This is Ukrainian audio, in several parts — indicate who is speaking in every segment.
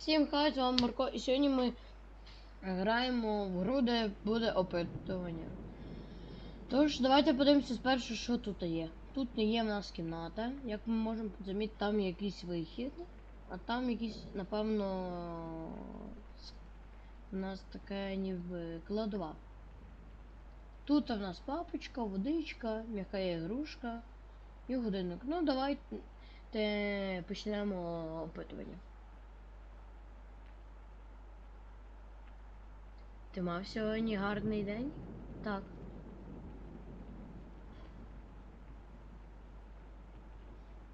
Speaker 1: Всім хай, з вами Марко, і сьогодні ми граємо в гру, де буде опитування. Тож, давайте подивимося спершу, що тут є. Тут не є в нас кімната, як ми можемо замітити, там якийсь вихід, а там якийсь, напевно, у нас таке ніби кладова. Тут в нас папочка, водичка, м'яка ігрушка і годинник. Ну, давайте почнемо опитування. Ти мав сьогодні гарний день? Так.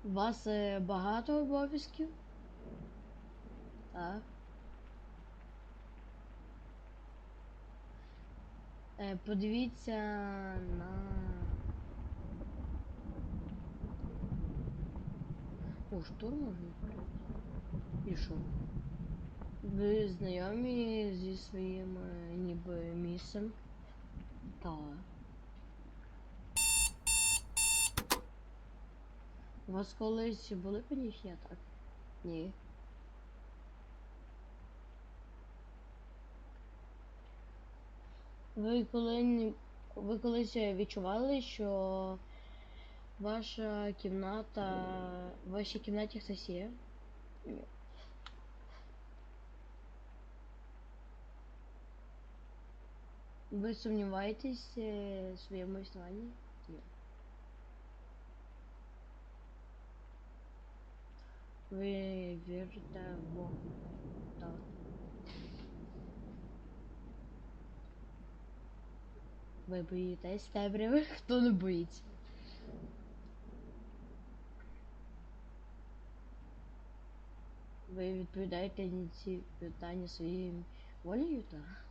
Speaker 1: У вас е, багато обов'язків? Так. Е, подивіться на. О, штурм можна. І що? Ви знайомі зі своїм е, ніби місцем? Так. У вас колись були панічні атаки? Ні. Ви коли ви колись відчували, що ваша кімната. В вашій кімнаті хтось є? Ні. Ви сумніваєтесь е, в своєму існуванні? Ні. Ви вірите в Бога? Так. Ви боїтесь темряви? Хто не боїться? Ви відповідаєте на ці питання своєю волею, так?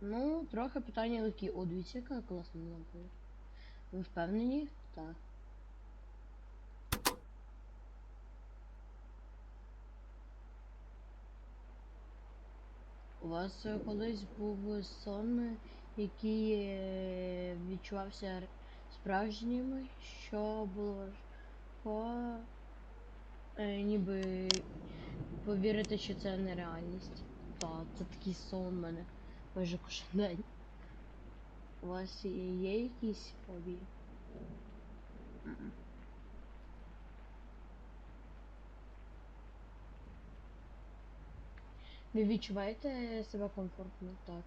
Speaker 1: Ну, трохи питання легкі. О, дивіться, яка класна лампа. Ви впевнені? Так. У вас е, колись був сон, який е, відчувався справжнім, що було важко е, ніби повірити, що це нереальність. Так, це такий сон в мене майже кожен. У вас є якісь? Мгм. Ви відчуваєте себе комфортно? Так.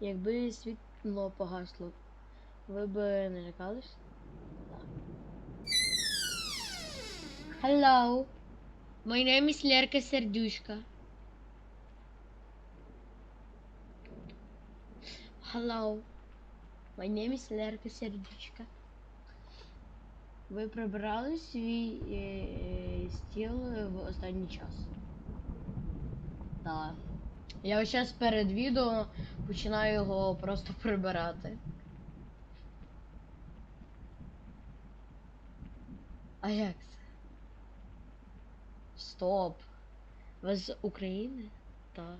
Speaker 1: Якби світло погасло, ви б не лякались? Hello. My name is Лерка Сердючка. Hello. My name is Лерка Сердючка. Ви прибирали свій е, стіл в останній час? Так. Я ось зараз перед відео починаю його просто прибирати. А як це? Стоп. Ви з України? Так.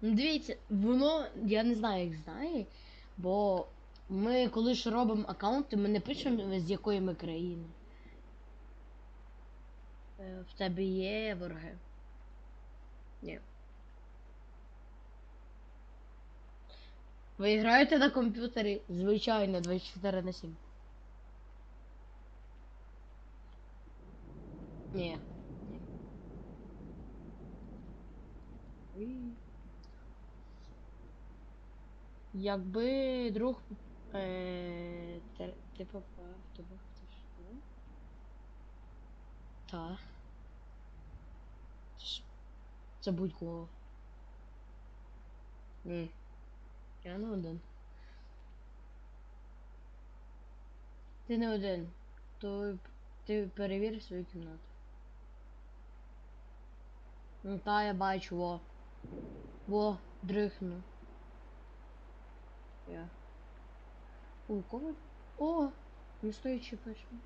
Speaker 1: Ну, дивіться, воно, я не знаю, як знає, бо ми, коли ж робимо аккаунти, ми не пишемо з якої ми країни. Е, В тебе є вороги? Ні. Ви граєте на комп'ютері? Звичайно, 24 на 7. Ні. Якби друг е, ти попав, то би хто ж був? Та. Це будь-кого. Ні. Я не один. Ти не один. То ти перевір свою кімнату. Ну та я бачу, во. Во, дрихну. Я. У кого? О! Не стоячи пишемо.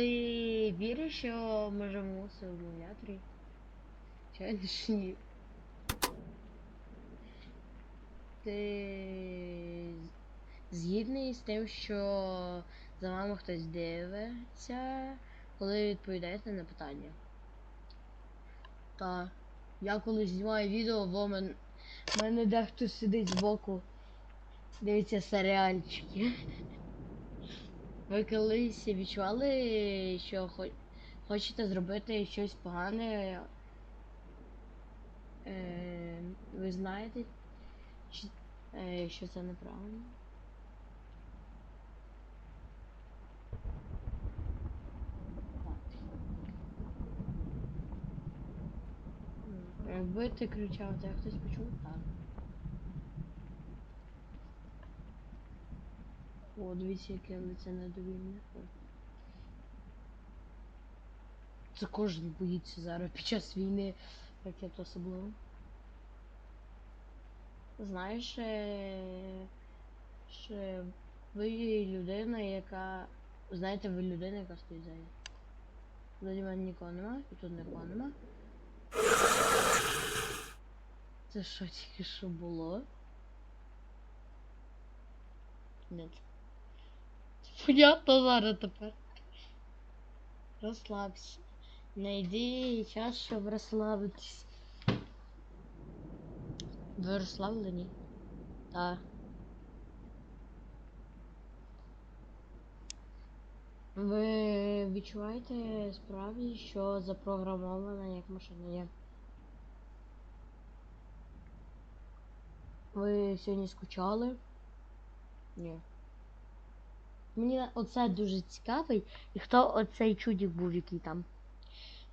Speaker 1: Ти віриш, що ми живемо в симуляторі? Чайно ж ні. Ти згідний з тим, що за вами хтось дивиться, коли відповідаєте на питання? Так. Я коли знімаю відео, в мене, мене дехто сидить збоку. Дивиться серіальчики. Ви колись відчували, що хо- хочете зробити щось погане? Е, ви знаєте, е, що це неправильно? М, Якби ти кричав, це хтось почув? Так. О, дивіться, яке лице недовільне. Це кожен боїться зараз під час війни, як я то особливо. Знаєш, е, що ви людина, яка. Знаєте, ви людина, яка стоїть ззаді. Ззаді мене нікого нема, і тут нікого нема. Це що тільки що було? Ні. Понятно зараз тепер. Розслабся. Найди час, щоб розслабитись. Ви розслаблені? Так. Ви відчуваєте справді, що запрограмована як машина є? Ви сьогодні скучали? Ні. Мені оце дуже цікавий. І хто оцей чудик був, який там?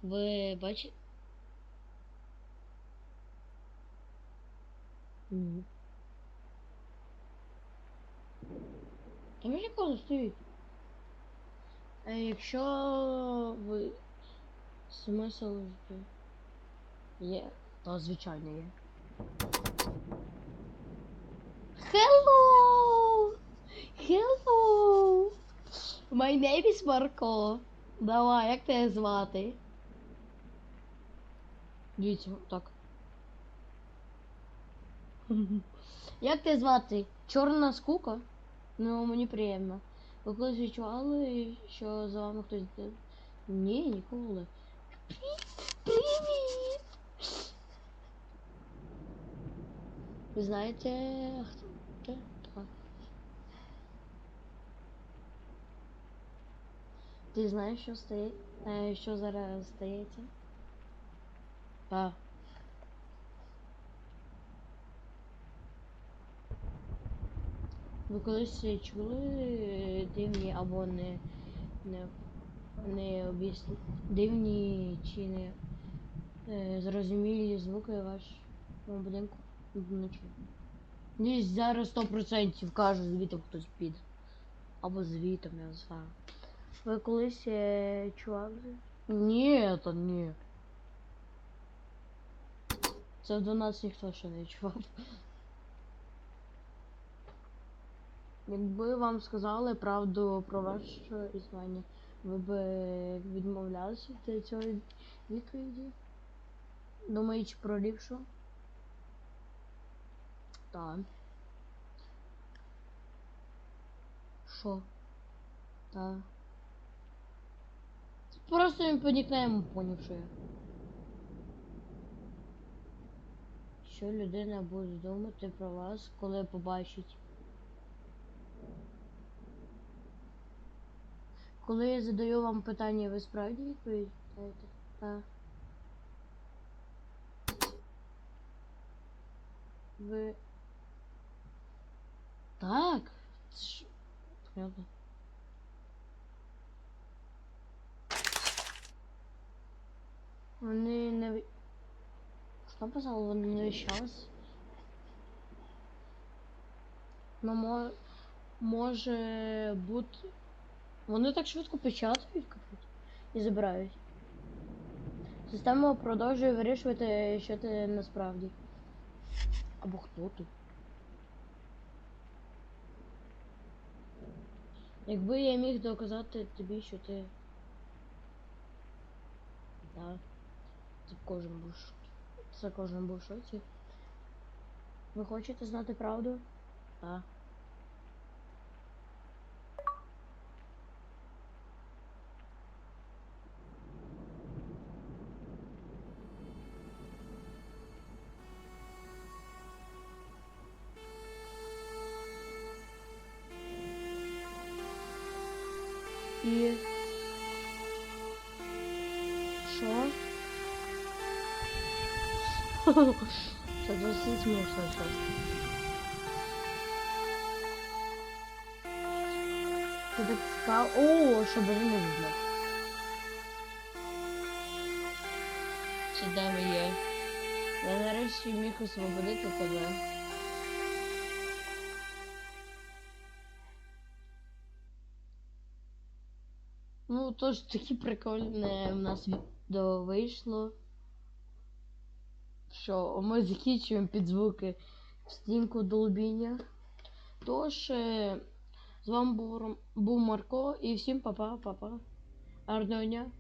Speaker 1: Ви бачите? Там ж ніколи стоїть. Е, якщо ви смисл є, то звичайно є. Hello! Hello! My name is Марко. Давай, як тебе звати? Дивіться, так. Як тебе звати? Чорна скука? Ну, мені приємно. Ви колись відчували, що за вами хтось? Ні, ніколи. Привіт! Ви знаєте, хто це? Так. Ти знаєш, що стає, е, що зараз стається? Так. Ви колись чули дивні або не, не, не об'ясні, дивні чи не е, зрозумілі звуки в вашому будинку вночі? Ні, зараз 100% кажу, звітом хтось піде. Або звітом, я не знаю. Ви колись е, чували? Ні, то ні. Це до нас ніхто ще не чував. Якби вам сказали правду про ваше існування, ви б е, відмовлялися від цього відповіді? Думаючи про ліпшу? Так. Що? Так. Просто він по нікнейму поняв, що я. Що людина буде думати про вас, коли побачить? Коли я задаю вам питання, ви справді відповідаєте? Так. Ви. Так. Понятно. Вони не... Що писало? Вони не віщались? Ну, мо... може бути... Вони так швидко печатають і забирають. Система продовжує вирішувати, що ти насправді. Або хто ти. Якби я міг доказати тобі, що ти Так. Це шоці. Це кожен був в шоці. Ви хочете знати правду? Так. І Це досить смішно щось. Це так цікаво. О, що бери не видно. Ви є? Я нарешті міг освободити тебе. Ну, тож такі прикольне в нас відео вийшло. Що ми закінчуємо під звуки стінку долбіння. Тож, е, з вами був, Марко і всім па-па, па-па. Гарного дня.